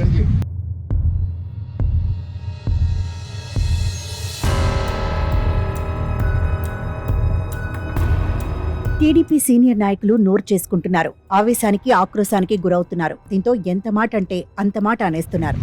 గంజి. TDP senior నాయకులు నోరు చేసుకుంటున్నారు. ఆవేశానికి ఆక్రోశానికి గురవుతున్నారు. దీంతో ఎంత మాట అంటే అంత మాట అనేస్తున్నారు.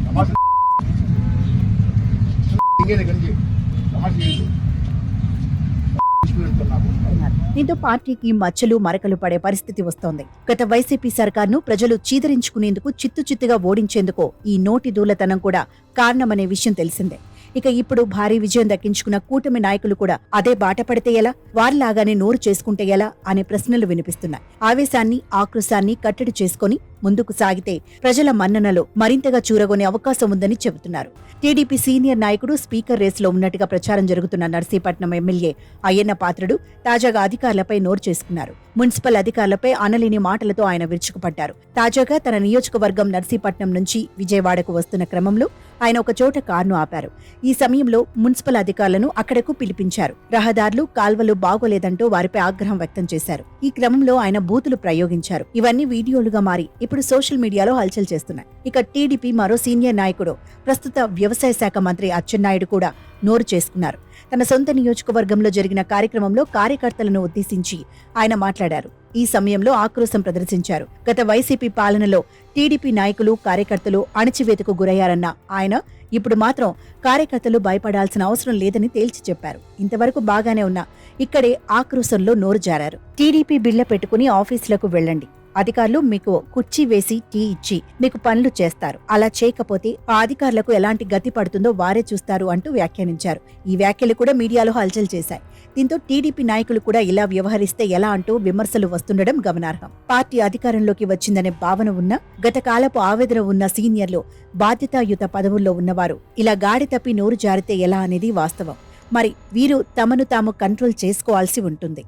దీంతో పార్టీకి మచ్చలు మరకలు పడే పరిస్థితి వస్తోంది. గత వైసీపీ సర్కార్ను ప్రజలు చీదరించుకునేందుకు చిత్తు చిత్తుగా ఓడించేందుకు ఈ నోటి దూలతనం కూడా కారణమనే విషయం తెలిసిందే. ఇక ఇప్పుడు భారీ విజయం దక్కించుకున్న కూటమి నాయకులు కూడా అదే బాట పడితే ఎలా? వారిలాగానే నోరు చేసుకుంటే ఎలా? అనే ప్రశ్నలు వినిపిస్తున్నాయి. ఆవేశాన్ని ఆక్రోశాన్ని కట్టడి చేసుకొని ముందుకు సాగితే ప్రజల మన్ననలో మరింతగా చూరగొనే అవకాశం ఉందని చెబుతున్నారు. టీడీపీ సీనియర్ నాయకుడు స్పీకర్ రేసులో ఉన్నట్టుగా ప్రచారం జరుగుతున్న నర్సీపట్నం ఎమ్మెల్యే అయ్యన్న పాత్రుడు తాజాగా అధికారులపై నోరు చేసుకున్నారు. మున్సిపల్ అధికారులపై అనలేని మాటలతో ఆయన విరుచుకుపడ్డారు. తాజాగా తన నియోజకవర్గం నర్సీపట్నం నుంచి విజయవాడకు వస్తున్న క్రమంలో ఆయన ఒక చోట కారును ఆపారు. ఈ సమయంలో మున్సిపల్ అధికారులను అక్కడకు పిలిపించారు. రహదారులు కాల్వలు బాగోలేదంటూ వారిపై ఆగ్రహం వ్యక్తం చేశారు. ఈ క్రమంలో ఆయన బూతులు ప్రయోగించారు. ఇవన్నీ వీడియోలుగా మారి ఇప్పుడు సోషల్ మీడియాలో హల్చల్ చేస్తున్నాయి. ఇక టీడీపీ మరో సీనియర్ నాయకుడు ప్రస్తుత వ్యవసాయ శాఖ మంత్రి అచ్చెన్నాయుడు కూడా నోరు చేసుకున్నారు. తన సొంత నియోజకవర్గంలో జరిగిన కార్యక్రమంలో కార్యకర్తలను ఉద్దేశించి ఆయన మాట్లాడారు. ఈ సమయంలో ఆక్రోశం ప్రదర్శించారు. గత వైసీపీ పాలనలో టీడీపీ నాయకులు కార్యకర్తలు అణచివేతకు గురయ్యారన్న ఆయన ఇప్పుడు మాత్రం కార్యకర్తలు భయపడాల్సిన అవసరం లేదని తేల్చి చెప్పారు. ఇంతవరకు బాగానే ఉన్నా ఇక్కడే ఆక్రోశంలో నోరు జారారు. టీడీపీ బిళ్ళ పెట్టుకుని ఆఫీసులకు వెళ్ళండి. అధికారులు మీకు కుర్చీ వేసి టీ ఇచ్చి మీకు పనులు చేస్తారు. అలా చేయకపోతే ఆ అధికారులకు ఎలాంటి గతి పడుతుందో వారే చూస్తారు అంటూ వ్యాఖ్యానించారు. ఈ వ్యాఖ్యలు కూడా మీడియాలో హల్చల్ చేశాయి. దీంతో టీడీపీ నాయకులు కూడా ఇలా వ్యవహరిస్తే ఎలా అంటూ విమర్శలు వస్తుండడం గమనార్హం. పార్టీ అధికారంలోకి వచ్చిందనే భావన ఉన్న గత కాలపు ఆవేదన ఉన్న సీనియర్లు బాధ్యతాయుత పదవుల్లో ఉన్నవారు ఇలా గాడి తప్పి నోరు జారితే ఎలా అనేది వాస్తవం. మరి వీరు తమను తాము కంట్రోల్ చేసుకోవాల్సి ఉంటుంది.